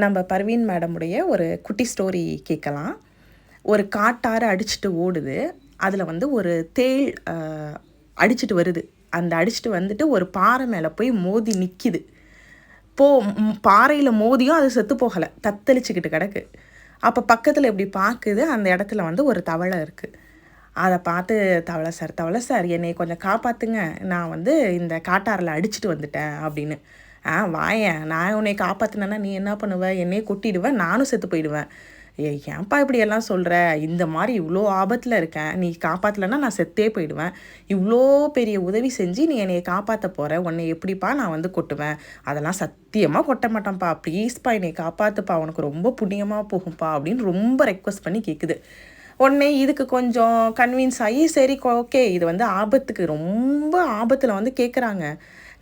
நம்ம பர்வீன் மேடமுடைய ஒரு குட்டி ஸ்டோரி கேட்கலாம். ஒரு காட்டாறு அடிச்சிட்டு ஓடுது. அதில் வந்து ஒரு தேள் அடிச்சுட்டு அடிச்சிட்டு வருது. அந்த அடிச்சிட்டு வந்துட்டு ஒரு பாறை மேலே போய் மோதி நிற்கிது போ பாறையில் மோதியும் அது செத்து போகலை. தத்தளிச்சுக்கிட்டு கிடக்கு. அப்போ பக்கத்தில் இப்படி பார்க்குது அந்த இடத்துல வந்து ஒரு தவளை இருக்குது அதை பார்த்து தவளை சார் தவளை சார் என்னை கொஞ்சம் காப்பாற்றுங்க நான் வந்து இந்த காட்டாரில் அடிச்சிட்டு வந்துட்டேன் அப்படின்னு. ஆ வாயேன். நான் உன்னை காப்பாற்றினேன்னா நீ என்ன பண்ணுவ? என்னையே கொட்டிடுவேன் நானும் செத்து போயிடுவேன். ஏ ஏன்ப்பா இப்படி எல்லாம் சொல்கிற இந்த மாதிரி இவ்வளோ ஆபத்தில் இருக்கேன். நீ காப்பாற்றலைன்னா நான் செத்தே போயிடுவேன். இவ்வளோ பெரிய உதவி செஞ்சு நீ என்னையை காப்பாற்ற போகிற உன்னை எப்படிப்பா நான் வந்து கொட்டுவேன்? அதெல்லாம் சத்தியமாக கொட்ட மாட்டேன்ப்பா ப்ளீஸ்ப்பா என்னை காப்பாற்றுப்பா உனக்கு ரொம்ப புண்ணியமாக போகும்ப்பா அப்படின்னு ரொம்ப ரெக்வஸ்ட் பண்ணி கேட்குது உடனே இதுக்கு கொஞ்சம் கன்வின்ஸ் ஆகி சரி ஓகே இது வந்து ஆபத்துக்கு ரொம்ப ஆபத்தில் வந்து கேட்குறாங்க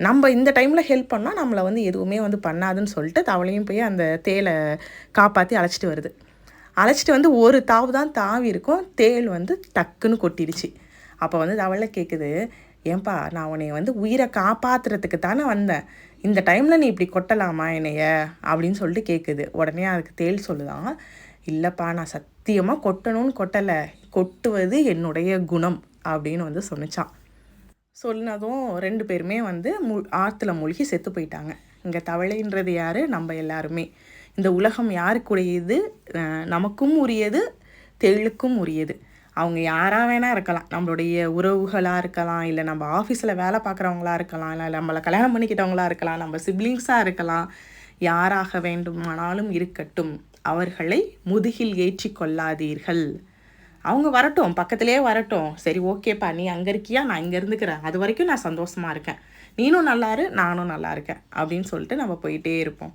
நம்ம இந்த டைமில் ஹெல்ப் பண்ணால் நம்மளை வந்து எதுவுமே வந்து பண்ணாதுன்னு சொல்லிட்டு தவளையும் போய் அந்த தேலை காப்பாற்றி அழைச்சிட்டு வருது. அழைச்சிட்டு வந்து ஒரு தாவு தான் தாவி இருக்கும். தேள் வந்து டக்குன்னு கொட்டிடுச்சு. அப்போ வந்து தவளை கேட்குது ஏன்பா நான் உன்னைய வந்து உயிரை காப்பாற்றுறதுக்கு தானே வந்தேன். இந்த டைமில் நீ இப்படி கொட்டலாமா என்னைய? அப்படின்னு சொல்லிட்டு கேட்குது உடனே அதுக்கு தேள் சொல்லுதான் இல்லைப்பா நான் சத்தியமாக கொட்டணும்னு கொட்டலை. கொட்டுவது என்னுடைய குணம். அப்படின்னு வந்து சொன்னிச்சான். சொன்னதும் ரெண்டு பேருமே வந்து மு ஆற்றுல மூழ்கி செத்து போயிட்டாங்க. இங்கே தவளைன்றது யார்? நம்ம எல்லாருமே. இந்த உலகம் யாருக்குடையது நமக்கும் உரியது தெளுக்கும் உரியது. அவங்க யாராக வேணால் இருக்கலாம். நம்மளுடைய உறவுகளாக இருக்கலாம். இல்லை நம்ம ஆஃபீஸில் வேலை பார்க்குறவங்களா இருக்கலாம். இல்லை நம்மளை கல்யாணம் பண்ணிக்கிட்டவங்களா இருக்கலாம். நம்ம சிப்ளிங்ஸாக இருக்கலாம். யாராக வேண்டுமானாலும் இருக்கட்டும். அவர்களை முதுகில் ஏற்றி கொள்ளாதீர்கள். அவங்க வரட்டும் பக்கத்துலேயே வரட்டும். சரி ஓகேப்பா நீ அங்கே இருக்கியா? நான் இங்கே இருந்துக்கிறேன். அது வரைக்கும் நான் சந்தோஷமாக இருக்கேன். நீனும் நல்லாரு நானும் நல்லா இருக்கேன். அப்படின்னு சொல்லிட்டு நம்ம போயிட்டே இருப்போம்.